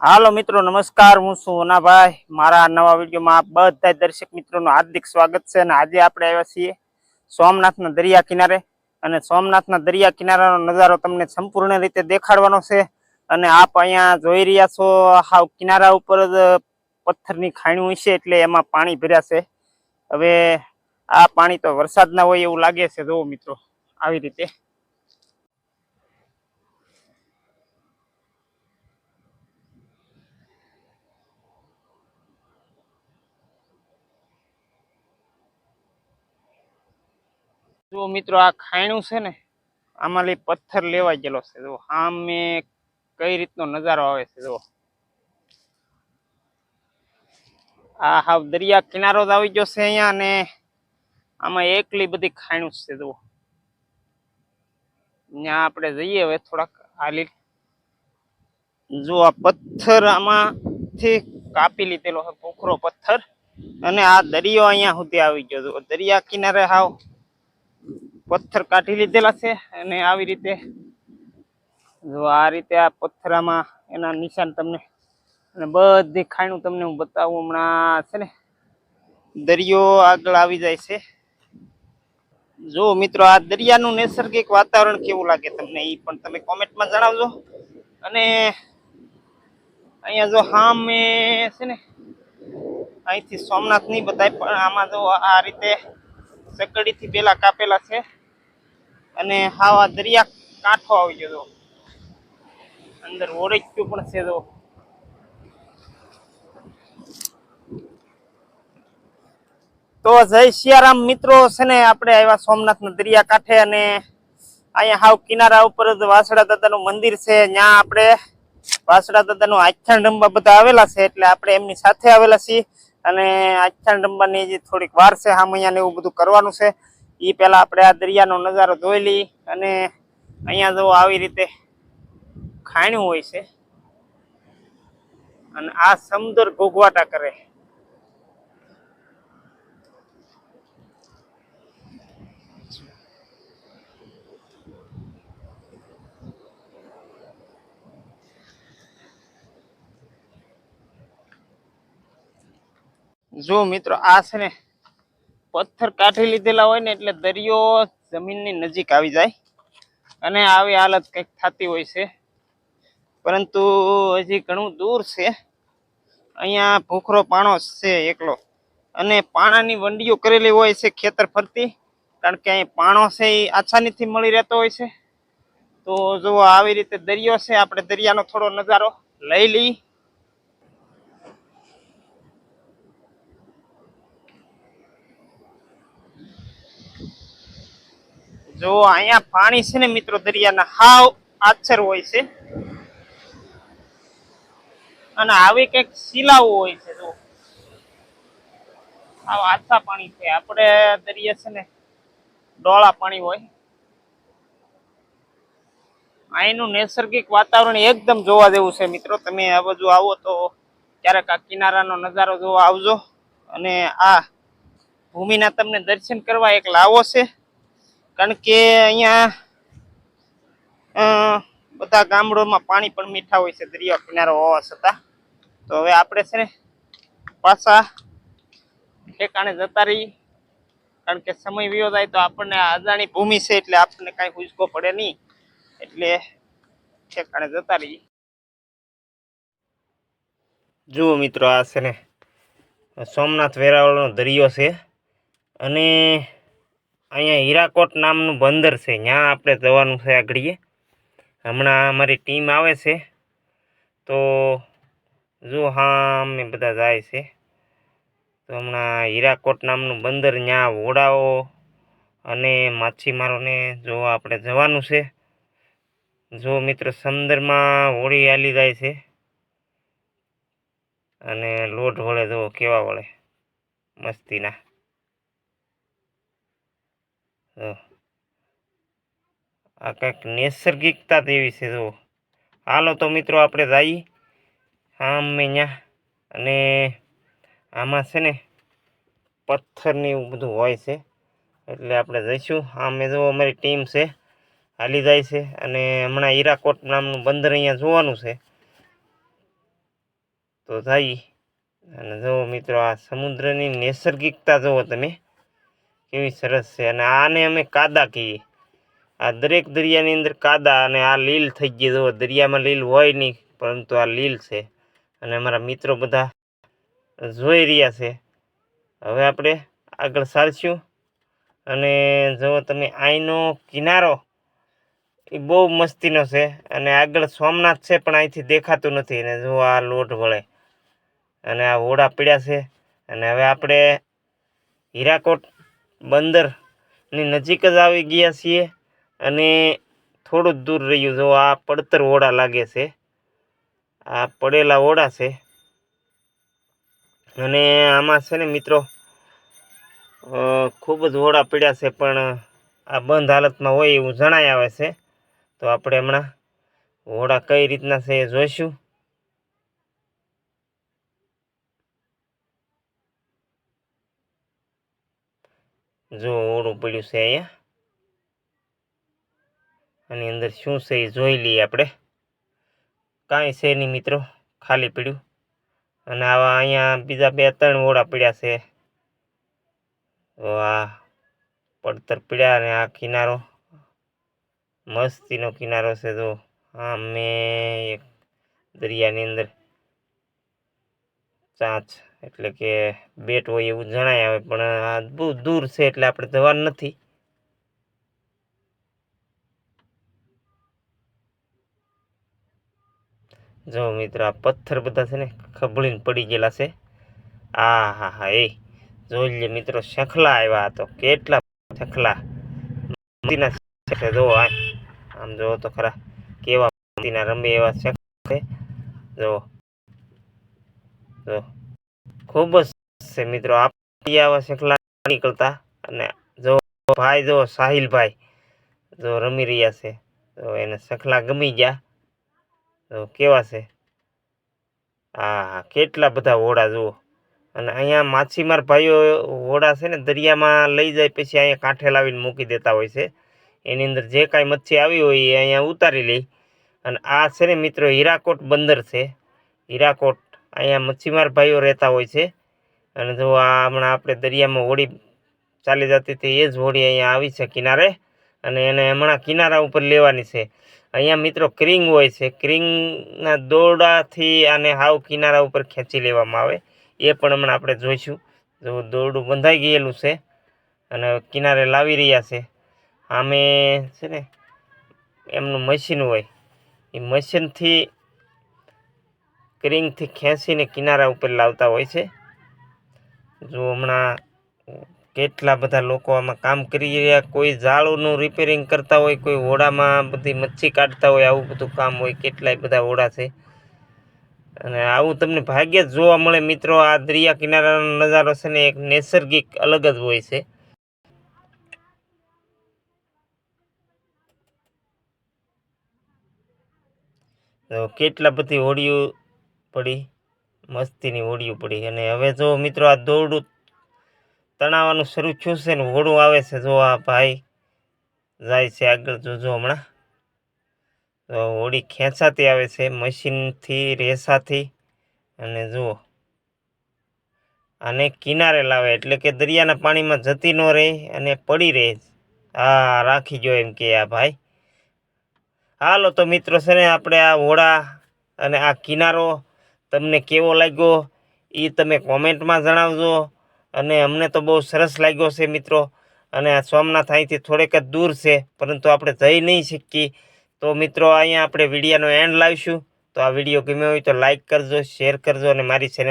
હાલો મિત્રો, નમસ્કાર. હું છું મારા નવા વિડીયોમાં બધા દર્શક મિત્રોનું હાર્દિક સ્વાગત છે અને આજે આપણે આવ્યા છીએ સોમનાથના દરિયા કિનારે. અને સોમનાથના દરિયા કિનારાનો નજારો તમને સંપૂર્ણ રીતે દેખાડવાનો છે. અને આપ અહીંયા જોઈ રહ્યા છો, હાવ કિનારા ઉપર જ પથ્થરની ખાણ્યું છે, એટલે એમાં પાણી ભર્યા છે. હવે આ પાણી તો વરસાદના હોય એવું લાગે છે. જુઓ મિત્રો, આવી રીતે. જો મિત્રો, આ ખાયણું છે ને, આમાં પથ્થર લેવાઈ ગયેલો છે. જો આમે કઈ રીતનો નજારો આવે છે જો આ હાવ દરિયા કિનારો જ આવી ગયો છે અહીંયા અને આમાં એકલી બધી ખાયણું છે જો ત્યાં આપણે જઈએ હવે થોડાક હાલી. જો આ પથ્થર આમાંથી કાપી લીધેલો છે, પોખરો પથ્થર. અને આ દરિયો અહીંયા સુધી આવી ગયો દરિયા કિનારે હાવ પથ્થર કાઢી લીધેલા છે અને આવી રીતે જો આ રીતે આ પથ્થરામાં એના નિશાન તમને અને બધી ખાણું તમને હું બતાવું. હમણાં છે ને દરિયો આગળ આવી જાય છે. જો મિત્રો, આ દરિયાનું નૈસર્ગિક વાતાવરણ કેવું લાગે તમને એ પણ તમે કોમેન્ટમાં જણાવજો. અને અહીંયા જો સામે છે ને, અહીંથી સોમનાથ નહીં બતાય પણ આમાં જો આ રીતે સકડીથી પેલા કાપેલા છે. અને હાવ દરિયા કાંઠો આવી ગયો જો અંદર ઓરેચ્યું પણ છે તો. તો જય સિયારામ મિત્રો, છે ને આપણે આવ્યા સોમનાથના દરિયા કાંઠે અને અહીંયા હાવ કિનારા ઉપર જ વાસડા દાદાનું મંદિર છે. ત્યાં આપણે વાસડા દાદાનું આખ્યાન રમવા બધા આવેલા છે, એટલે આપણે એમની સાથે આવેલા છીએ. અને આખ્યાન રમવાની જે થોડીક વાર છે હામૈયા ને એવું બધું કરવાનું છે. એ પેલા આપણે આ દરિયાનો નજારો જોઈ લઈ અને અહીંયા જો આવી રીતે ખાણ્યું હોય છે. અને આ સમુદ્ર ઘોઘવાટા કરે. જો મિત્રો આ છે ને પથ્થર કાઢી લીધેલા હોય ને એટલે દરિયો જમીનની નજીક આવી જાય. અને આવી હાલત કંઈક થતી હોય છે. પરંતુ હજી ઘણું દૂર છે. અહીંયા ભૂખરો પાણો છે એકલો. અને પાણાની વંડીઓ કરેલી હોય છે ખેતર ફરતી. કારણ કે અહીં પાણો છે એ આસાનીથી મળી રહેતો હોય છે. તો જો આવી રીતે દરિયો છે. આપણે દરિયાનો થોડો નજારો લઈ લઈ જો અહીંયા પાણી છે ને મિત્રો, દરિયાના હાવ આછર હોય છે. અને આવી કંઈક શિલાઓ હોય છે, જો. આવ આછા પાણી છે. આપણે દરિયા છે ને ડોળા પાણી હોય. અહીંનું નૈસર્ગિક વાતાવરણ એકદમ જોવા જેવું છે મિત્રો. તમે આ બાજુ આવો તો ક્યારેક આ કિનારાનો નજારો જોવા આવજો. અને આ ભૂમિના તમને દર્શન કરવા એક લાવો છે. કારણ કે અહીંયા બધા ગામડોમાં પાણી પણ મીઠા હોય છે, દરિયા કિનારો હોવા છતાં. તો હવે આપણે છે ને પાછા ઠેકાણે જતા રહીએ. કારણ કે સમય વિયો થાય તો આપણને અજાણી ભૂમિ છે એટલે આપણને કાંઈ હુસકો પડે નહીં. એટલે ઠેકાણે જતા રહીએ. જુઓ મિત્રો આ છે ને, સોમનાથ વેરાવળનો દરિયો છે. અને અહીંયા હીરાકોટ નામનું બંદર છે. ત્યાં આપણે જવાનું છે આગળીએ. હમણાં અમારી ટીમ આવે છે. તો જો હા, અમે બધા જાય છે. તો હમણાં હીરાકોટ નામનું બંદર ત્યાં વોડાઓ અને માછીમારોને જો આપણે જવાનું છે. જો મિત્ર સમુદ્રમાં હોળી આલી જાય છે. અને લોટ વળે જો કેવા વળે. મસ્તીના. આ કંઈક નૈસર્ગિકતા તેવી છે જો હાલો તો મિત્રો, આપણે જઈએ. આમ અહીંયા અને આમાં છે ને પથ્થરની એવું બધું હોય છે. એટલે આપણે જઈશું. આમે જો અમારી ટીમ છે. હાલી જાય છે. અને હમણાં હીરાકોટ નામનું બંદર અહીંયા જોવાનું છે. તો જાય અને જુઓ મિત્રો, આ સમુદ્રની નૈસર્ગિકતા જુઓ તમે. કેવી સરસ છે. અને આને અમે કાદા કહીએ. આ દરેક દરિયાની અંદર કાદા અને આ લીલ થઈ ગઈ. તો દરિયામાં લીલ હોય નહીં, પરંતુ આ લીલ છે. અને અમારા મિત્રો બધા જોઈ રહ્યા છે. હવે આપણે આગળ સારશું અને જો તમે અહીંનો કિનારો એ બહુ મસ્તીનો છે. અને આગળ સોમનાથ છે, પણ અહીંથી દેખાતું નથી. અને જો આ લોટ વળે. અને આ હોડા પીડ્યા છે. અને હવે આપણે હીરાકોટ બંદરની નજીક જ આવી ગયા છીએ અને થોડું જ દૂર રહ્યું. જો આ પડતર ઓડા લાગે છે, આ પડેલા ઓડા છે. અને આમાં છે ને મિત્રો ખૂબ જ ઓડા પીડ્યા છે, પણ આ બંધ હાલતમાં હોય એવું જણાય આવે છે. તો આપણે હમણાં ઓડા કઈ રીતના છે એ જોઈશું. જો ઓળું પડ્યું છે અહીંયા. આની અંદર શું છે એ જોઈ લઈએ આપણે. કાંઈ છે નહીં મિત્રો, ખાલી પડ્યું. અને આવા અહીંયા બીજા બે ત્રણ ઓળા પડ્યા છે. આ પડતર પડ્યા અને આ કિનારો મસ્તીનો કિનારો છે જો. આ મેં એક દરિયાની અંદર ચાંચ એટલે કે બેટ હોય એવું જણાય આવે, પણ આ બહુ દૂર છે એટલે આપણે જવાનું નથી. જો મિત્ર, આ પથ્થર બધા છે ને ખબળીને પડી ગયેલા છે. આ હા હા, એ. જોઈ લે મિત્રો, શંખલા આવ્યા તો. કેટલા શંખલા. નદીના જો આમ જો તો ખરા. કેવા મોતીના રમે એવા શંખ જો. જો. ખૂબ જ છે મિત્રો. આપણી આવા શંખલા નીકળતા અને જો ભાઈ જો સાહિલભાઈ જો રમી રહ્યા છે, તો એને શંખલા ગમી ગયા. તો કેવા છે? હા કેટલા બધા હોડા જુઓ. અને અહીંયા માછીમાર ભાઈઓ હોડા છે ને દરિયામાં લઈ જાય પછી અહીંયા કાંઠે લાવીને મૂકી દેતા હોય છે. એની અંદર જે કાંઈ મચ્છી આવી હોય એ અહીંયા ઉતારી લે. અને આ છે ને મિત્રો હીરાકોટ બંદર છે. હીરાકોટ અહીંયા મચ્છીમાર ભાઈઓ રહેતા હોય છે. અને જો આ હમણાં આપણે દરિયામાં હોડી ચાલી જતી હતી, એ જ હોડી અહીંયા આવી છે કિનારે. અને એને હમણાં કિનારા ઉપર લેવાની છે. અહીંયા મિત્રો ક્રિંગ હોય છે. ક્રિંગના દોરડાથી આને હાવ કિનારા ઉપર ખેંચી લેવામાં આવે. એ પણ હમણાં આપણે જોઈશું. જો દોરડું બંધાઈ ગયેલું છે અને કિનારે લાવી રહ્યા છે. આમે છે ને, એમનું મશીન હોય. એ મશીનથી ક્રિંગથી ખેંચીને કિનારા ઉપર લાવતા હોય છે. જો હમણાં કેટલા બધા લોકો આમાં કામ કરી રહ્યા, કોઈ જાળોનું રિપેરિંગ કરતા હોય, કોઈ હોડામાં બધી મચ્છી કાઢતા હોય, આવું બધું કામ હોય, કેટલાય બધા હોડા છે. અને આવું તમને ભાગ્યે જ જોવા મળે મિત્રો, આ દરિયા કિનારાનો નજારો છે ને એક નૈસર્ગિક અલગ જ હોય છે. કેટલા બધી હોડીઓ પડી, મસ્તીની હોડીઓ પડી. અને હવે જો મિત્રો આ દોરડું તણાવવાનું શરૂ થયું છે ને હોડું આવે છે, જો આ ભાઈ જાય છે આગળ જોજો હમણાં. તો હોડી ખેંચાતી આવે છે, મશીનથી, રેસાથી. અને જુઓ, આને કિનારે લાવે, એટલે કે દરિયાના પાણીમાં જતી ન રહે અને પડી રહે. હા, રાખી જો એમ કે આ ભાઈ. હાલો તો મિત્રો છે ને, આપણે આ હોડા અને આ કિનારો તમને કેવો લાગ્યો એ તમે કોમેન્ટમાં જણાવજો. અને અમને તો બહુ સરસ લાગ્યો છે મિત્રો. અને આ સોમનાથ અહીંથી થોડેક જ દૂર છે, પરંતુ આપણે જઈ નહીં શકીએ. તો મિત્રો, અહીંયા આપણે વિડીયોનો એન્ડ લાવીશું. તો આ વીડિયો ગમ્યો હોય તો લાઈક કરજો શેર કરજો અને મારી ચેનલ